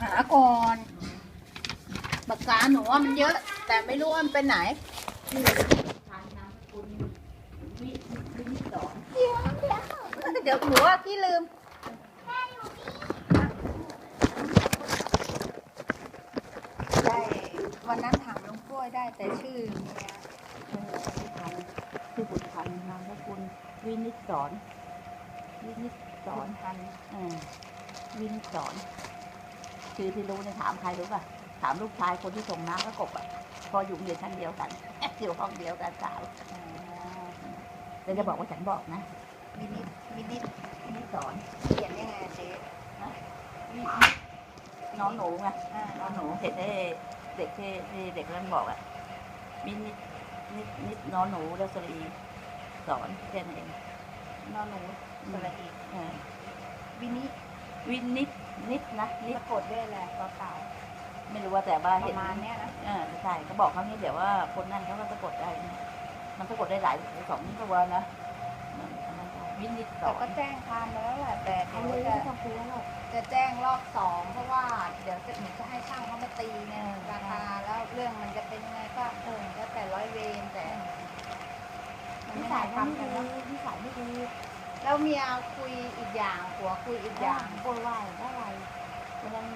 หาก่อนปากกาหนูว่ามันเยอะ แต่ไม่รู้ว่ามันเป็นไหนเดี๋ยวหนูว่าพี่ลืมได้วันนั้นถามลุงกล้วยได้แต่ชื่อเนี่ยคือบุญพันธ์นามสกุลวินิจสอนวินิจสอนทันเออวินิจสอน คือที่รู้เนี่ยถามใครรู้ป่ะ ถามลูกชายคนที่ส่งน้ำก็กบอะ พออยู่โรงเรียนชั้นเดียวกัน อยู่ห้องเดียวกันสาวแล้วจะบอกว่าฉันบอกนะวินิจวินิจวินิจสอนเขียนยังไงอะเจ๊วินิจน้องหนูไงอ่าน้องหนูเห็นได้เด็กที่ที่เด็กเริ่มบอกอะวินิจนิดนิดน้องหนูแล้วสรีสอนแค่นั้นเองนอนหนูสระอีเออวินิจ วินิดนิดนะนิด สะกดด้วยแหละต่อเต่าไม่รู้ว่าแต่ว่าปเห็นระมาณเนี้ยนะเออใช่เขาบอกเขานี่เดี๋ยวว่าคนนั่นเขาก็สะกดได้นะมันสะกดได้หลายสองตัวนะมันอันนั้นได้วินิดสแต่อนก็แจ้งความไปแล้วแหละแต่เขาเดี๋ยวเลยจะไม่ต้องกลัวหรอกจะแจ้งรอบสองเพราะว่าเดี๋ยวจะหนูจะให้ช่างเขามาตีเนี่ยราคาแล้วเรื่องมันจะเป็นยังไงก็เออก็แต่ร้อยเวรแต่มันนิไม่สัได้ยมันทำกันไม่แล้วดีนิสัยไม่ดีแล้วเมียคุย อีกอย่างผัวคุยอีกอย่างโวยวายได้อะไรเพราะฉะนั้น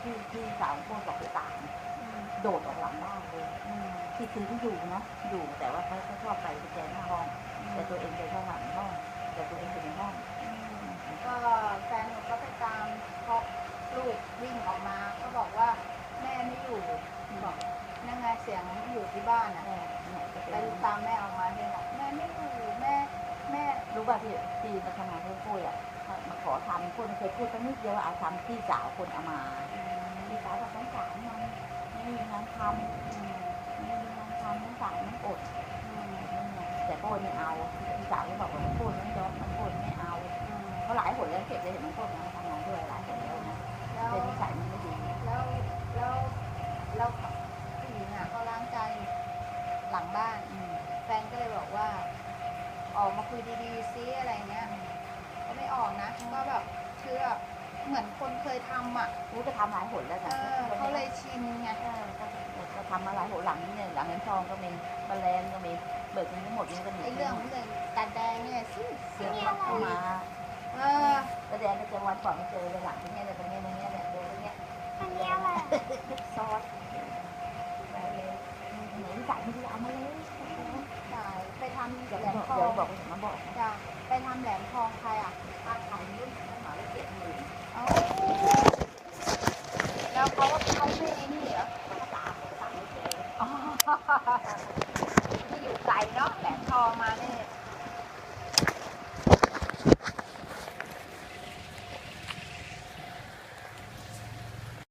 ที่ที่สาวโคตรบอกไปต่างอืมโดดออกหลังบ้านเลยอืมที่ซื้อที่อยู่นะอยู่แต่ว่าเขาชอบไปไปแจหน้าห้อง แต่ตัวเองไปเข้าหลังห้อง แต่ตัวเองอยู่ในห้อง ก็แฟนหนูก็ไปตามเพราะลูกวิ่งออกมา ก็บอกว่าแม่ไม่อยู่บอกนั่งไงเสียงอยู่ที่บ้านอะแม่เนี่ยจะไปเป็นตามแม่ออกมาเนี่ยบอกแม่ไม่อยู่ แม่แม่รู้ป่ะที่ที่มาทำงานเพื่อพูดอะมาขอทำคนเคยพูดตั้งนิดเดียวว่าเอาทำพี่สาวคนเอามาพี่สาวบอกสงสารมันไม่มีงานทำไม่มีงานทำสงสารมันอดแต่โป้ไม่เอาพี่สาวก็บอกว่าโป้ไม่ยอมมันโป้ไม่เอาเขาหลายคนแล้วเก็บได้เห็นมันโป้นะทำงานด้วยหลายคนแล้วนะแล้วเป็นนิสัยมันไม่ดีแล้วแล้วแล้วผู้หญิงอะเขาล้างจานหลังบ้านแฟนก็เลยบอกว่า ออกมาคุยดีๆซิอะไรเงี้ยก็ไม่ออกนะก็แบบคือแบบเหมือนคนเคยทำอะรู้จะทำหลายหนแล้วเอนะอเขาเลยชินไงเออก็ก็ทำมาหลายหนหลังนี่เนี่ยหลังเงินทองก็มีแมลงก็มีเบิกเงินทั้งหมดนี่ก็มีไอ้เรื่องเรื่องการแดงเนี่ยสิเสียงรถเข้ามาเออแสดงในจังหวัดก่อนไม่เจอเลยหลังที่เนี่ยเลยตรงเนี้ยตรงเนี้ยเนี่ยดูตรงเนี้ยอันนี้อะไรซอสไปเลยหนูใส่ไม่ดีเอามาเลย บอกคุณสมมาบอกนะจะไปทำแหลมทองใครอะป้าทำรุ่นสมัยเจ็ดหมื่นแล้วเขาก็เขาไม่ไอ้นี่เหรอภาษาภาษาไม่เก่งอ๋อที่อยู่ไกลเนาะแหลมทองมาเนี่ย